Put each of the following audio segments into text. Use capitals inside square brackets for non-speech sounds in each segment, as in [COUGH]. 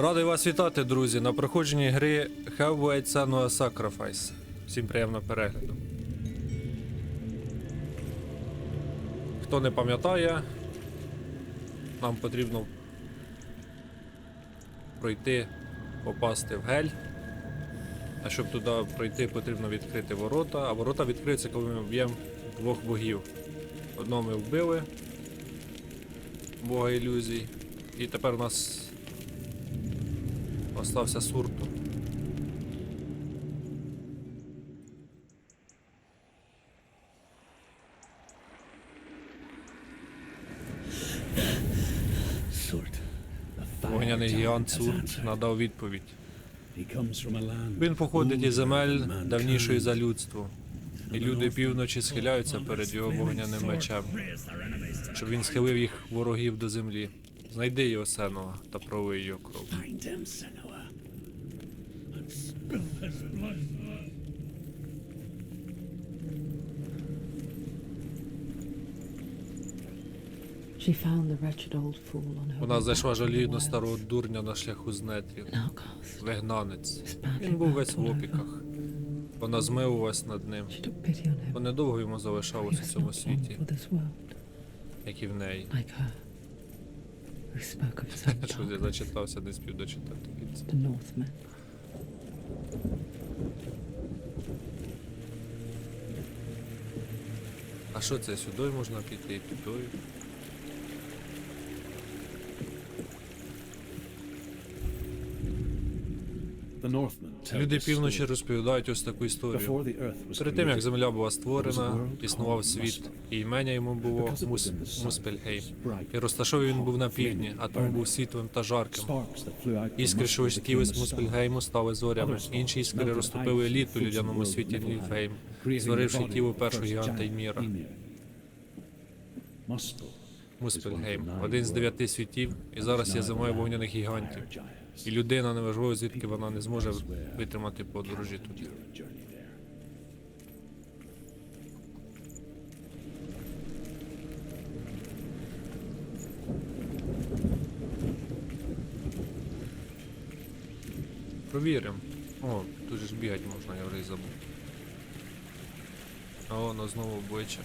Радий вас вітати, друзі, на проходженні гри Hellblade Senua Sacrifice. Всім приємного перегляду. Хто не пам'ятає, нам потрібно пройти, попасти в гель. А щоб туди пройти, потрібно відкрити ворота, а ворота відкриються, коли ми вб'ємо двох богів. Одного ми вбили, бога ілюзій. І тепер у нас остався сурту. Вогняний гігант Сурт надав відповідь. Він походить із земель давнішої за людство. І люди півночі схиляються перед його вогняним мечем, щоб він схилив їх ворогів до землі. Знайди його сенова та провий його кров. Find him, Senua. She found the wretched old fool on her Вона знайшла wild. старого дурня на шляху з outcast. Вигнанець. Він був весь в опіках. Вона змилувалась над ним. She took pity on him. Бо недовго йому He залишалось у was цьому not світі, long for this world, як і в неї. like her, who spoke of his own Що я зачитався, не спів дочитати кінця. the Northmen. А що це сюди можна піти туди? Люди півночі розповідають ось таку історію. Перед тим як земля була створена, існував світ, і імення йому було Мус... Муспельгейм. І розташований він був на півдні, а тому був світлим та жарким. Іскри, що летіли з. Муспельгейму, стали зорями. Інші іскри розтопили лід у людяному світі Нільфейм, body тіло першого гіганта Ymira. Муспельгейм, один з дев'яти світів, і зараз є землею вогняних гігантів. І людина неважливо, звідки вона не зможе витримати подорожі there. Провіримо. О, тут же ж бігати можна, я вже й забув. А воно знову обличчя.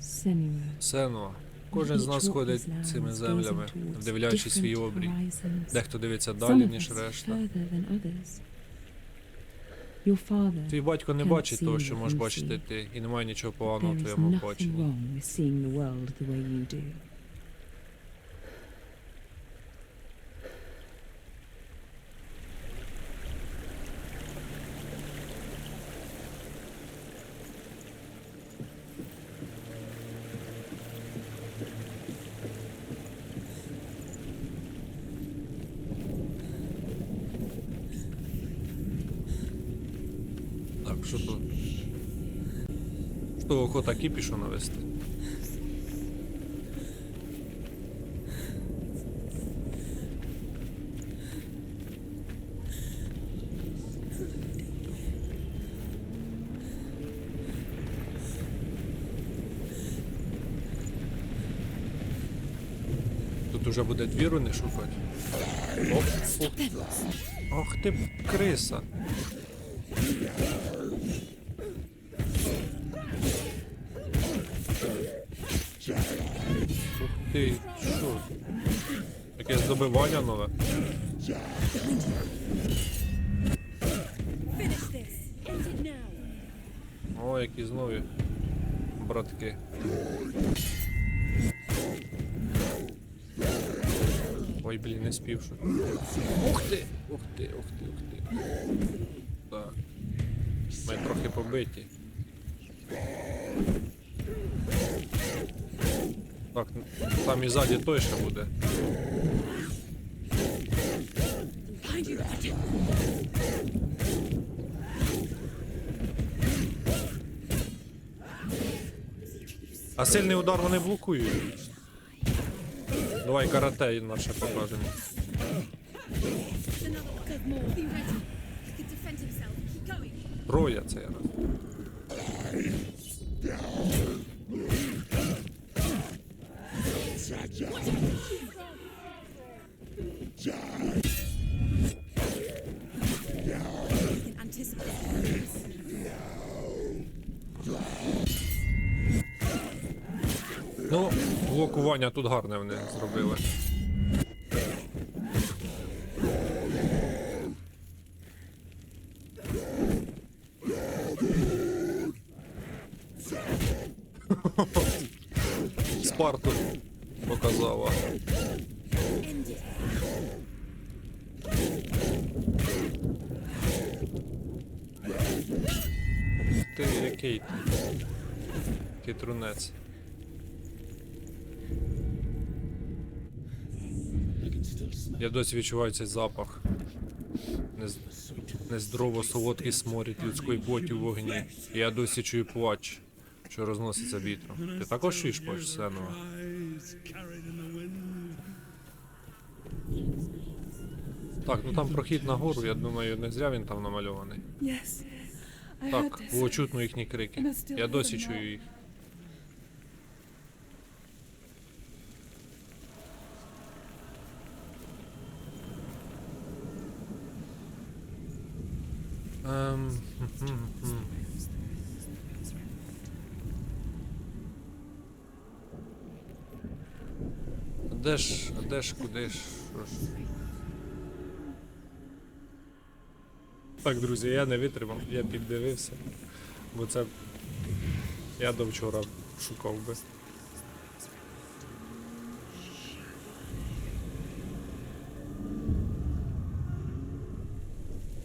Senua. Сенуа. Кожен з нас ходить цими землями, вдивляючи свій обрій. Дехто дивиться далі, ніж решта. Твій батько не бачить того, що можеш бачити ти, і немає нічого поганого в твоєму баченні. wrong with seeing the world the way you do. Так, що то? Що охота кіпішу навести? Тут уже буде двіру не шукати. Ох, ох, ох ти криса. Добивання нове. Now. О, які знову братки. Ой, блін, не спів що. Ух ти! Ух ти, ух ти, ух ти. Так. Ми трохи побиті. Так, там і ззаді той ще буде. Behind you. А сильний удар вони блокують. Давай карате наше покажемо. Троє це раз. Блокування тут гарне вони зробили. [LAUGHS] Спарту показала. Ти який ти? Я досі відчуваю цей запах. Нез... Нездорово солодкий сморід людської плоті в вогні. І я досі чую плач, що розноситься вітром. Ти також чуєш плач Сенова? Так, ну там прохід нагору, я думаю, не зря він там намальований. Так, було чутно їхні крики. Я досі чую їх. Ем. А Де ж, а де ж, куди ж? Так, друзі, я не витримав, я піддивився. Бо це я до вчора шукав би.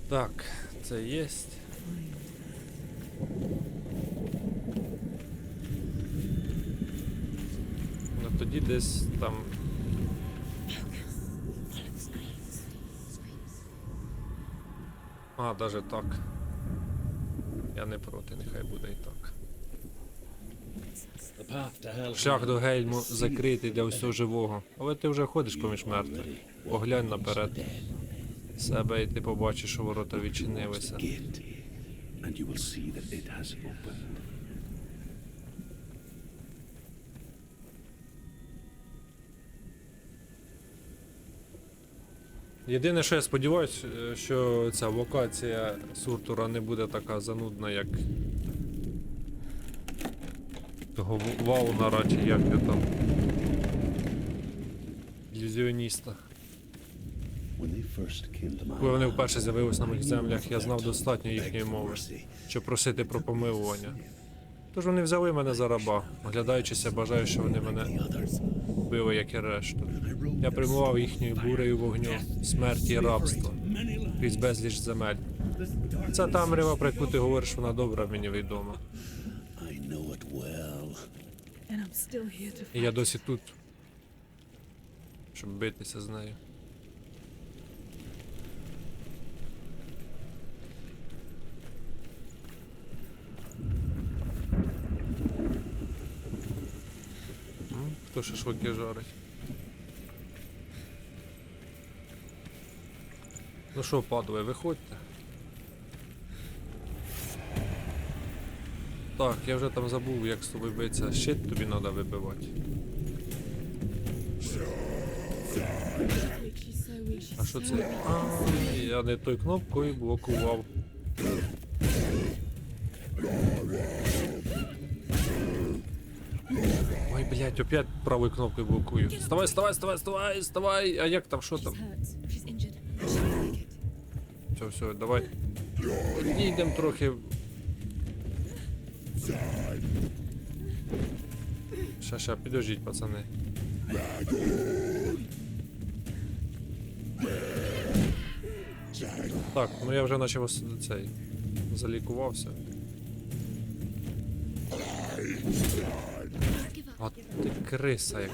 Так, це єсть. Ну тоді десь там. А, даже так. Я не проти, нехай буде і так. Шлях до гельму закритий для всього живого. Але ти вже ходиш поміж мертвих. Поглянь наперед себе, і ти побачиш, що ворота відчинилися. Єдине, що я сподіваюся, що ця локація Суртура не буде така занудна, як того Ваунара, чи як ти там. Ілюзіоніста. Коли вони вперше з'явились на моїх землях, я знав достатньо їхньої мови, щоб просити про помилування. Тож вони взяли мене за раба, оглядаючися, бажаю, що вони мене вбили, як і решту. Я приймував їхньою бурею вогню, смерті і рабства, крізь безліч земель. Ця тамрява, про яку ти говориш, вона добра мені відома. I know it well. And I'm still here to І я досі тут, щоб битися з нею. Хто шашлики жарить? Ну що, падли, виходьте. Так, я вже там забув, як з тобою битися. Щит тобі треба вибивати. А що це? А, я не той кнопкою блокував. Ой, блядь, опять правою кнопкою блокую. Вставай, вставай, вставай, вставай, вставай. А як там, що She's там? hurt. She's injured. She looks like it. Все, все, давай. Підійдемо трохи. Ща, ща, підождіть, пацани. Так, ну я вже наче вас цей залікувався. А ти криса яка.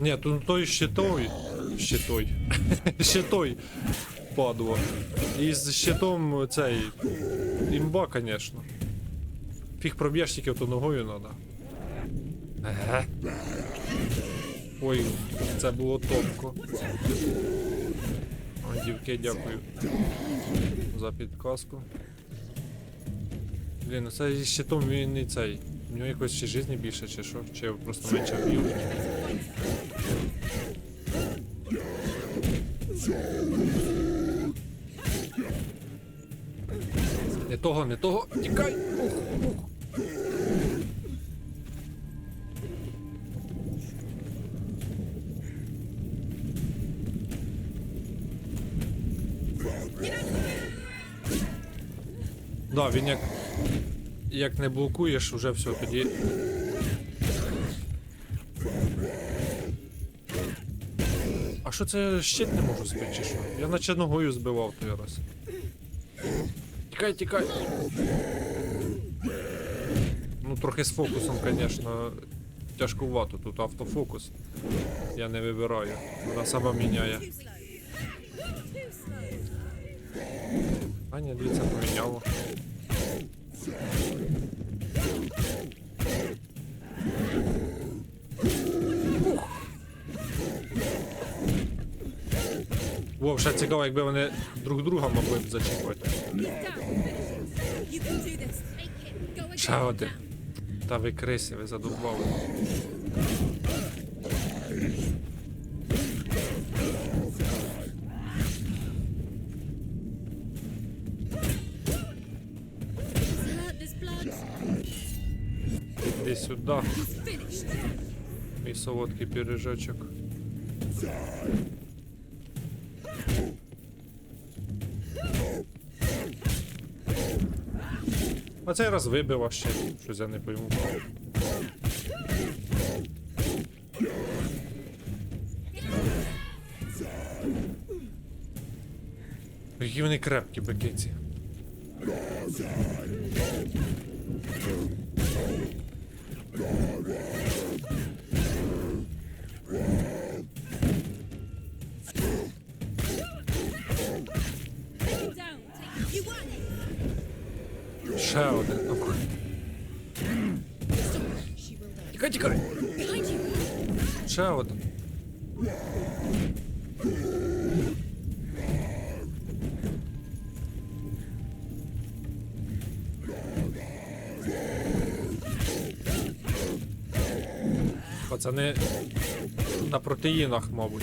Ні, тут той щитой. Щитой. [LAUGHS] Щитой. Падло. І з щитом цей. Імба, конечно. Фіг проб'єш тільки то ногою надо. Еге. Ой, це було топко. Ой, дівки, дякую за підказку. Блін, ну це зі щитом він не цей. У нього якось чи житті більше, чи що? Чи просто менше вб'ють? Не того, не того. Тікай! Ух, ух. Да, він як. Як не блокуєш, уже все, тоді. А що це щит не можу збити, що? Я наче ногою збивав той раз. Тікай, тікай. Ну, трохи з фокусом, звісно, тяжкувато. Тут автофокус. Я не вибираю. Вона сама міняє. А ні, дивіться, поміняло. Во, ще цікаво, якби вони друг друга могли б зачіпати. Ще один. Та ви криси, ви задовбали. Finished. мій солодкий піріжочок. А цей раз вибив ще. Щось я не пойму. Які вони крепкі бикиці. Ще один. Пацани на протеїнах, мабуть.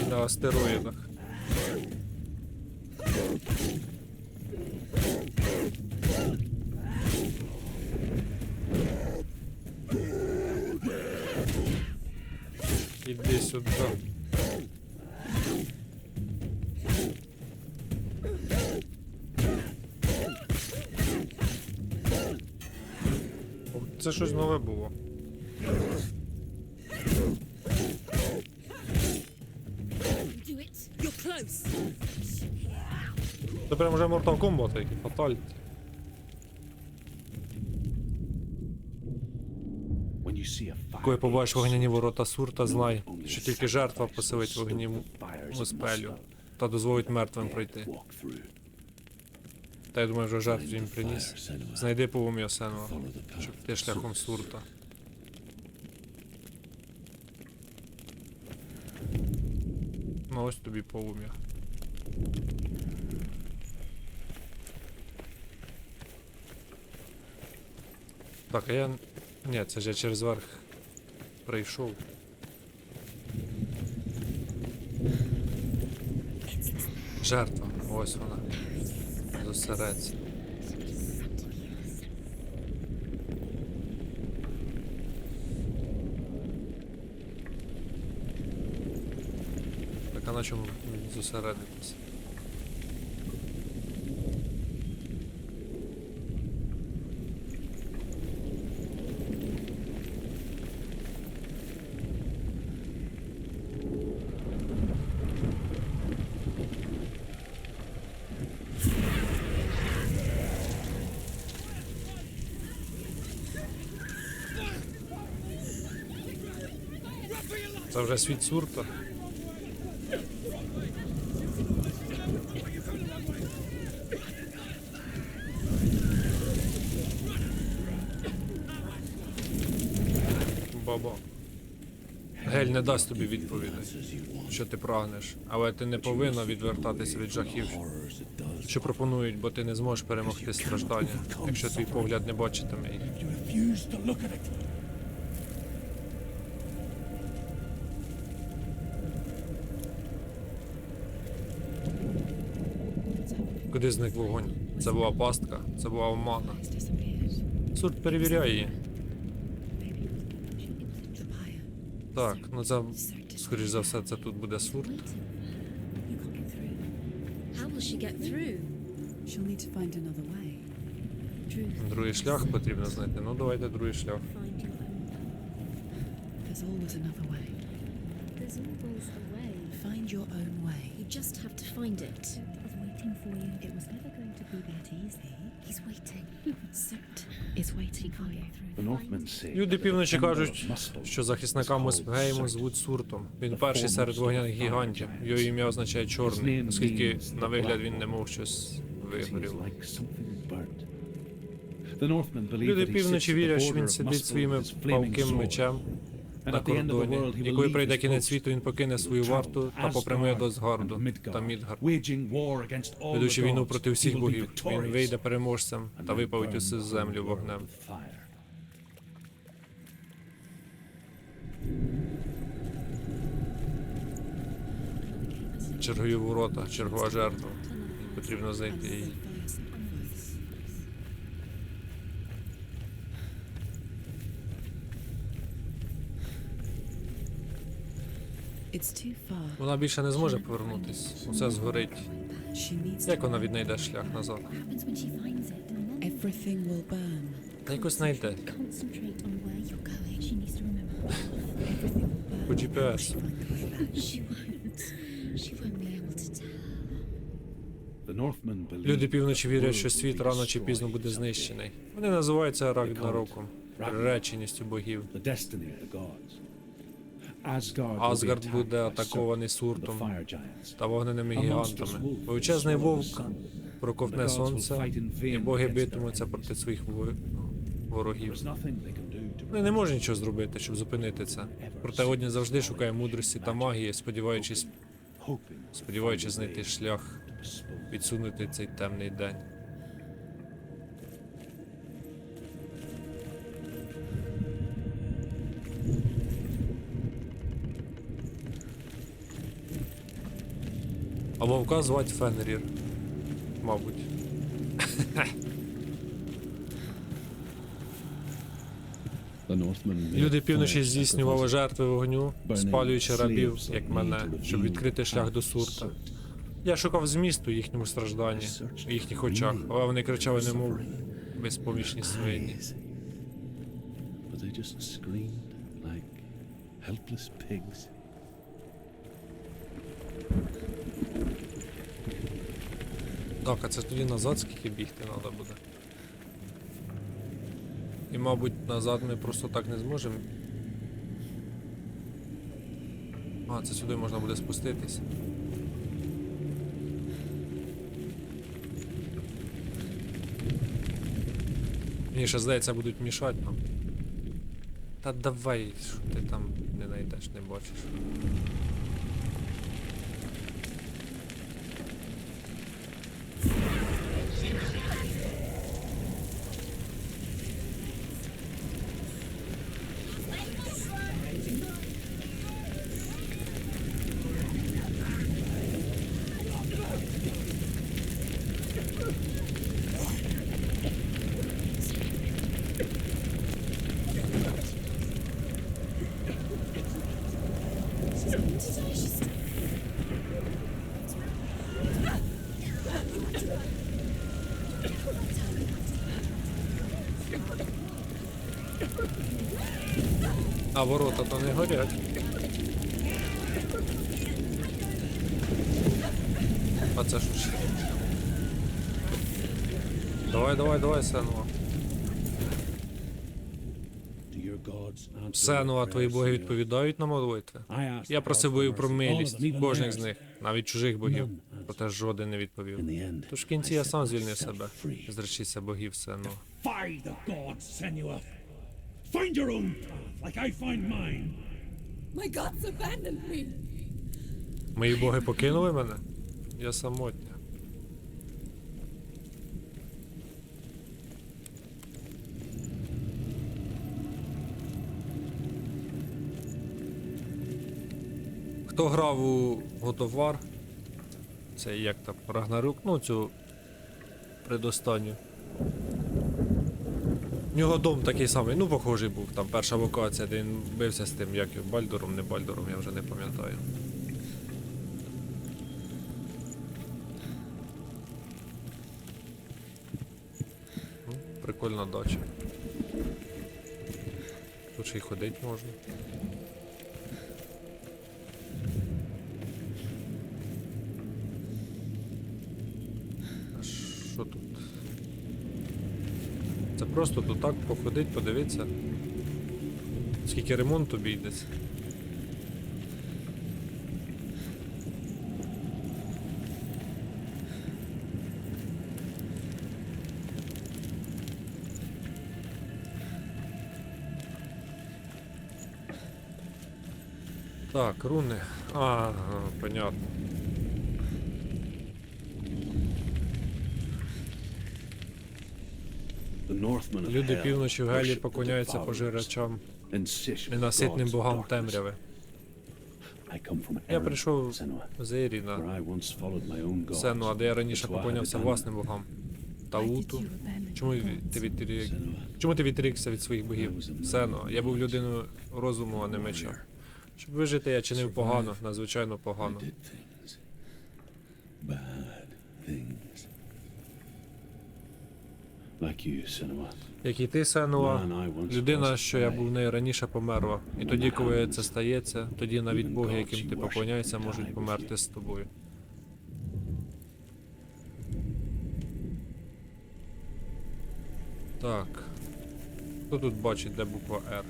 І на астероїдах. Сюди. Це щось нове було. Це прям Mortal Kombat, який Fatality. When you see a fire Коли побачиш вогняні ворота Сурта, знай, що тільки жертва поселить вогні спелю та дозволить мертвим пройти. Та я думаю, вже жертву їм приніс. Знайди полум'я Сенва, щоб ти шляхом Сурта. Ну ось тобі полум'я. Так, а я. Ні, це ж я через верх прийшов. Жертва, ось вона. Зосередься. Так а на чому зосередитись? Це вже світ сурта. Баба. Гель не дасть тобі відповідей, що ти прагнеш, але ти не повинна відвертатися від жахів, що пропонують, бо ти не зможеш перемогти страждання, якщо твій погляд не бачитиме їх. Куди зник вогонь? Це була пастка, це була омана. Суд перевіряє її. Так, ну це, скоріш за все, це тут буде сурт. Другий шлях потрібно знайти. Ну давайте другий шлях. Find your own way. You just have to find it. Waiting for you. It was never going to be that easy. He's waiting. Soot is waiting for you. The Northmen say Люди півночі кажуть, що захисника Моспгейму звуть Суртом. Він перший серед вогняних гігантів. Його ім'я означає чорний, оскільки на вигляд він немов щось Seems вигоріло. Люди півночі вірять, що він сидить своїми палким мечем на кордоні. І коли прийде кінець світу, він покине свою варту та попрямує до Згарду та Мідгард. Ведучи війну проти всіх богів, він вийде переможцем та усю the землю вогнем. Чергові ворота, чергова жертва. Потрібно знайти її. Вона більше не зможе повернутись. Усе згорить. Як to. вона віднайде шлях назад? Якось знайде. Concentrate on where you're going. She needs to remember. Everything will burn. По GPS. Люди that півночі the вірять, що світ рано чи пізно буде знищений. Вони називаються Рагнароком, приреченістю богів. Асгард буде атакований Суртом та вогненими гігантами. Величезний вовк проковтне сонце, і боги битимуться проти своїх ворогів. Вони не можуть нічого зробити, щоб зупинити це. Проте Одні завжди шукає мудрості та магії, сподіваючись, сподіваючись знайти шлях, відсунути цей темний день. Вовка звать Фенрір. Мабуть. Люди півночі здійснювали жертви вогню, спалюючи рабів, як мене, щоб відкрити шлях до сурта. Я шукав змісту їхньому стражданні, в їхніх очах, але вони кричали немов безпомічні свині. Helpless pigs. Так, а це тоді назад скільки бігти треба буде. І мабуть назад ми просто так не зможемо. А, це сюди можна буде спуститись. Мені ще здається, будуть мішати нам. Та давай, що ти там не знайдеш, не бачиш. А ворота то не горять. А це що ж? Давай, давай, давай, Сенова, your твої боги відповідають на молитви. Я просив богів про милість, кожних з них, навіть чужих богів. Проте жоден не відповів. Тож в кінці я сам звільнив себе. Зречися богів Сенова. Defy the gods, Senua. Find your own path, like I find mine. My gods abandoned me. Мої боги покинули мене? Я самотня. Хто грав у God of War? Це як там Рагнарук, ну цю предостанню. У нього дом такий самий, ну похожий був, там перша локація, де він бився з тим, як Бальдором, не Бальдором, я вже не пам'ятаю. Ну, прикольна дача. Тут ще й ходити можна. Просто тут так походить, подивитися. Скільки ремонт обійдеться. Так, руни. А, понятно. The Northmen of Люди півночі в Гелі поклоняються пожирачам, ненаситним богам темряви. Я прийшов з Іріна, where I once followed my own gods. Сену, а де я раніше поклонявся власним богам. Тауту. Чому ти відрік... Чому ти відрікся від своїх богів? Сено, я був людиною розуму, а не меча. Щоб вижити, я чинив погано, надзвичайно погано. did things. Bad things. Like you, Senua. Як і ти, Сенуа, людина, що я був нею раніше померла. І тоді, коли це стається, тоді навіть боги, яким ти поклоняєшся, можуть померти з тобою. Так. Хто тут бачить, де буква R?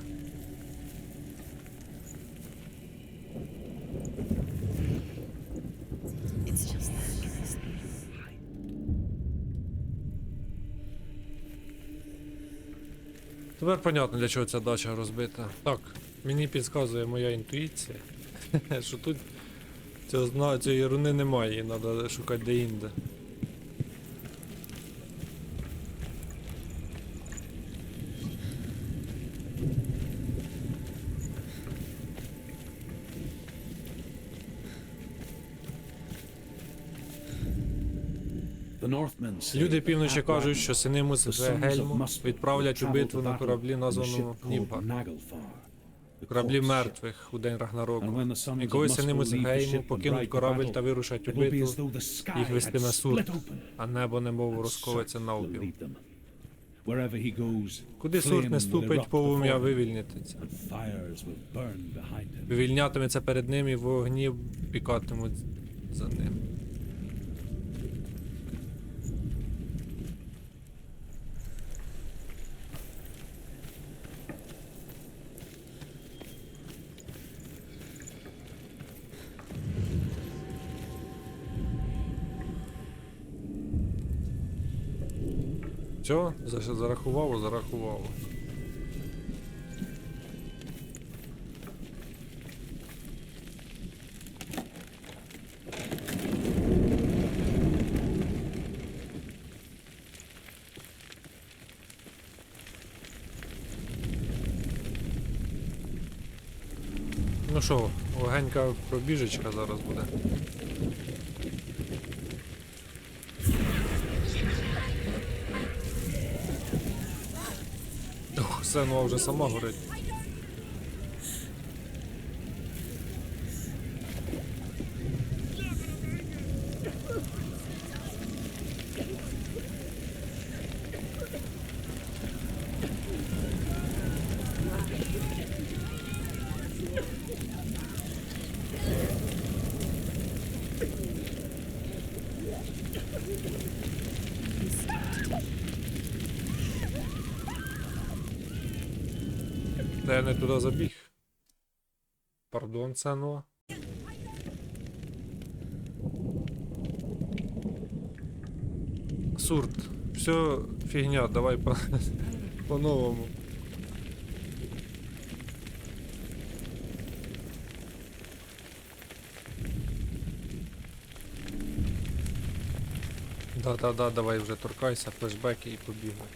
Тепер понятно, для чого ця дача розбита. Так, мені підказує моя інтуїція, [LAUGHS] що тут цієї руни немає, її треба шукати де-інде. Люди півночі кажуть, що сини the Муз sons of Гельму Muspel, відправлять у битву на кораблі, названому Німпа. Кораблі мертвих у день Рагнароку. І коли сини and покинуть корабель та вирушать у битву, їх вестиме суд, а небо немов розковиться will навпіл. Куди сурт не ступить, полум'я him. Вивільнятиметься перед ним і вогні пікатимуть за ним. Все, За- зарахувало, зарахувало. Ну що, легенька пробіжечка зараз буде. Ох, а вже сама горить. туди забіг. Пардон, ценула. Сурт, все фігня, давай по, [LAUGHS] по новому. Да-да-да, давай вже торкайся, флешбеки і побігай.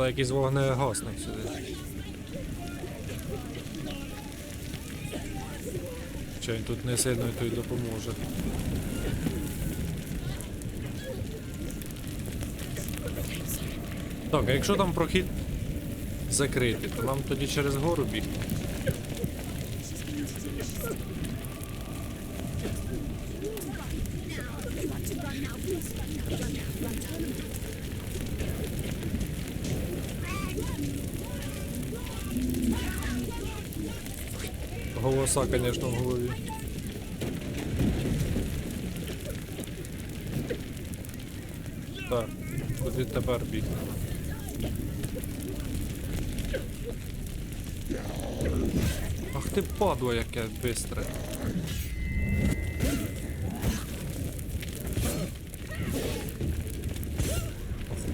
Але якийсь вогнегасник сюди. Чи він тут не сильно то й допоможе. Так, а якщо там прохід закритий, то нам тоді через гору бігти. Голоса, звісно, в голові. Так, куди тепер бігти? Ах ти падло яке бистре.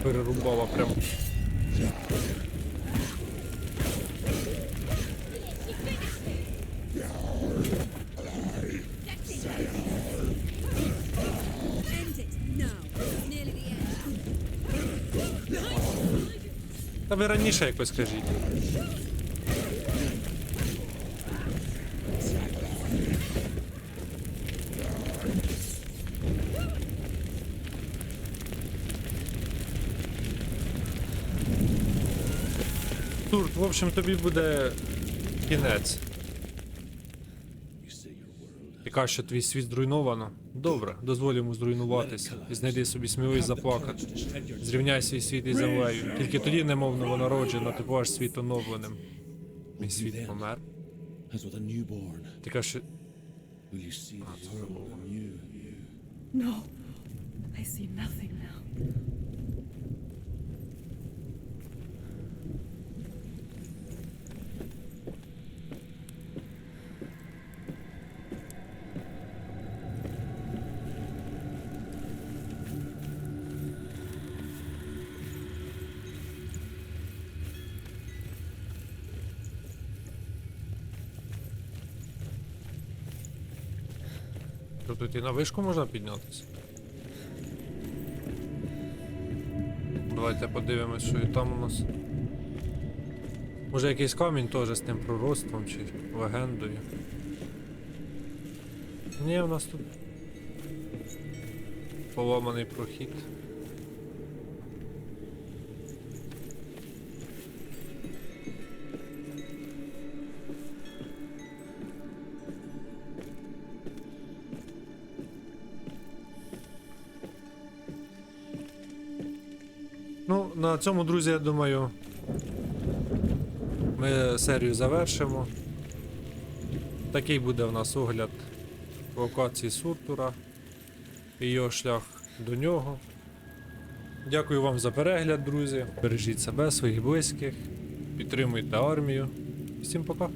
Перерубала прям. Ви раніше якось скажіть. Турт, в общем, тобі буде кінець. Ти кажеш, що твій світ зруйновано. Добре, дозволь йому зруйнуватися і знайди собі сміливість заплакати. Зрівняй свій світ із землею. Тільки тоді, немов новонароджена, ти будеш світ оновленим. Мій світ помер. Ти кажеш, що world anew? No. I see nothing now. Тут і на вишку можна піднятися. Давайте подивимось, що і там у нас. Може якийсь камінь теж з тим пророцтвом чи легендою. Ні, у нас тут поламаний прохід. На цьому, друзі, я думаю, ми серію завершимо. Такий буде в нас огляд локації Суртура і його шлях до нього. Дякую вам за перегляд, друзі. Бережіть себе, своїх близьких, підтримуйте армію. Всім пока!